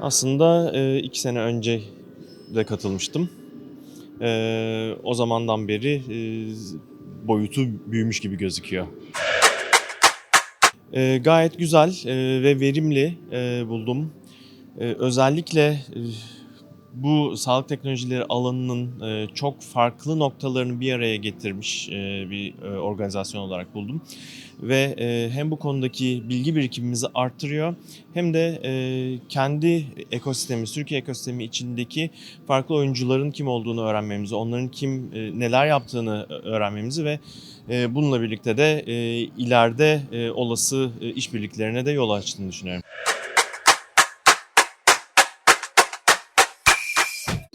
Aslında e, iki sene önce de katılmıştım. E, o zamandan beri e, boyutu büyümüş gibi gözüküyor. E, gayet güzel e, ve verimli e, buldum. E, özellikle e, bu sağlık teknolojileri alanının e, çok farklı noktalarını bir araya getirmiş e, bir e, organizasyon olarak buldum. Ve e, hem bu konudaki bilgi birikimimizi arttırıyor hem de e, kendi ekosistemimiz, Türkiye ekosistemi içindeki farklı oyuncuların kim olduğunu öğrenmemizi, onların kim e, neler yaptığını öğrenmemizi ve e, bununla birlikte de e, ileride e, olası e, işbirliklerine de yol açtığını düşünüyorum.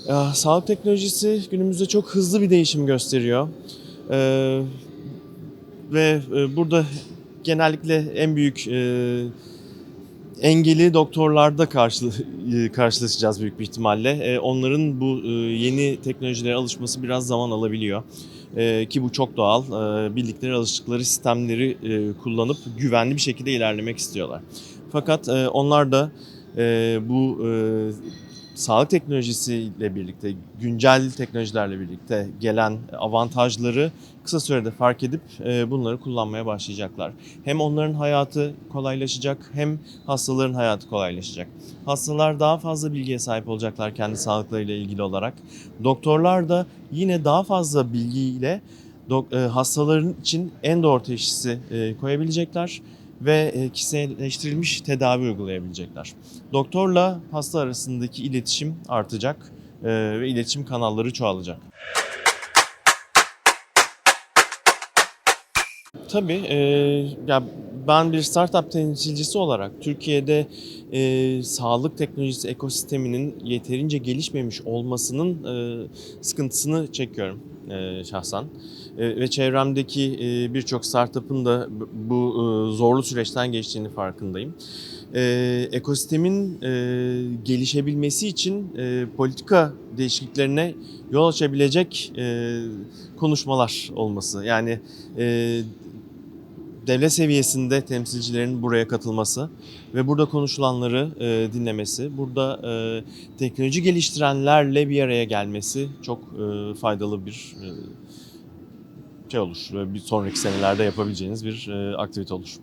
Ya, sağlık teknolojisi günümüzde çok hızlı bir değişim gösteriyor. Ee, ve e, burada genellikle en büyük e, engeli doktorlarda karşı, e, karşılaşacağız büyük bir ihtimalle. E, onların bu e, yeni teknolojilere alışması biraz zaman alabiliyor. E, ki bu çok doğal. E, bildikleri, alıştıkları sistemleri e, kullanıp güvenli bir şekilde ilerlemek istiyorlar. Fakat e, onlar da e, bu e, sağlık teknolojisiyle birlikte, güncel teknolojilerle birlikte gelen avantajları kısa sürede fark edip e, bunları kullanmaya başlayacaklar. Hem onların hayatı kolaylaşacak hem hastaların hayatı kolaylaşacak. Hastalar daha fazla bilgiye sahip olacaklar kendi sağlıklarıyla ilgili olarak. Doktorlar da yine daha fazla bilgiyle e, hastaların için en doğru teşhisi e, koyabilecekler ve e, kişiselleştirilmiş tedavi uygulayabilecekler. Doktorla hasta arasındaki iletişim artacak e, ve iletişim kanalları çoğalacak. Tabii, e, ya ben bir startup temsilcisi olarak Türkiye'de e, sağlık teknolojisi ekosisteminin yeterince gelişmemiş olmasının e, sıkıntısını çekiyorum e, şahsen. E, ve çevremdeki e, birçok startup'ın da bu- e, zorlu süreçten geçtiğini farkındayım. E, ekosistemin e, gelişebilmesi için e, politika değişikliklerine yol açabilecek e, konuşmalar olması. Yani e, devlet seviyesinde temsilcilerin buraya katılması ve burada konuşulanları e, dinlemesi, burada e, teknoloji geliştirenlerle bir araya gelmesi çok e, faydalı bir e, şey olur. Bir sonraki senelerde yapabileceğiniz bir e, aktivite olur.